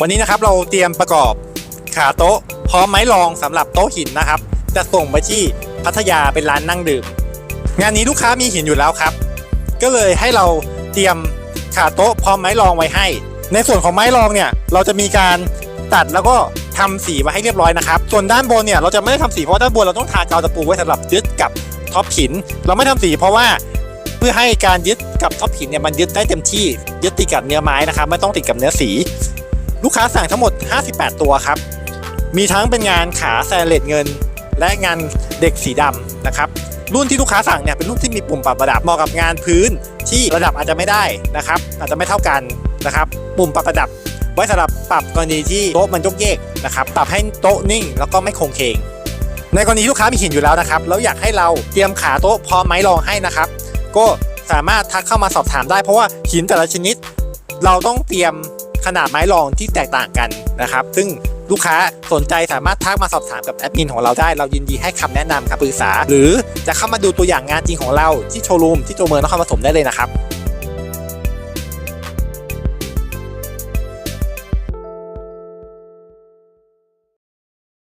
วันนี้นะครับเราเตรียมประกอบขาโต๊ะ พร้อมไม้รองสำหรับโต๊ะหินนะครับ จะส่งไปที่พัทยาเป็นร้านนั่งดื่ม งานนี้ลูกค้ามีหินอยู่แล้วครับ ก็เลยให้เราเตรียมขาโต๊ะพร้อมไม้รองไว้ให้ ในส่วนของไม้รองเนี่ยเราจะมีการตัดแล้วก็ทำสีไว้ให้เรียบร้อยนะครับ ส่วนด้านบนเนี่ยเราจะไม่ได้ทำสีเพราะด้านบนเราต้องทากาวตะปูไว้สำหรับยึดกับท็อปหิน เราไม่ทำสีเพราะว่าเพื่อให้การยึดกับท็อปหินเนี่ยมันยึดได้เต็มที่ยึดติดกับเนื้อไม้นะครับไม่ต้องติดกับเนื้อสี ลูกค้าสั่งทั้งหมด 58 ตัวครับ มีทั้งเป็นงานขาแซเลตเงิน และงานเด็กสีดำนะครับ รุ่นที่ลูกค้าสั่งเนี่ยเป็นรุ่นที่มีปุ่มปรับระดับเหมาะกับงานพื้นที่ระดับอาจจะไม่ได้นะครับ อาจจะไม่เท่ากันนะครับ ปุ่มปรับระดับไว้สำหรับปรับกรณีที่โต๊ะมันยกเยกนะครับ ปรับให้โต๊ะนิ่ง แล้วก็ไม่โคงเคง ในกรณีที่ลูกค้ามีหินอยู่แล้วนะครับ แล้วอยากให้เราเตรียมขาโต๊ะพร้อมไม้รองให้นะครับ ก็สามารถทักเข้ามาสอบถามได้เพราะว่าหินแต่ละชนิด เราต้องเตรียม ขนาดไม้รองที่แตกต่างกันนะครับ ซึ่งลูกค้าสนใจสามารถทักมาสอบถามกับแอดมินของเราได้ เรายินดีให้คำแนะนำคำปรึกษา หรือจะเข้ามาดูตัวอย่างงานจริงของเราที่โชว์รูมที่ตัวเมืองนครปฐมได้เลยนะครับ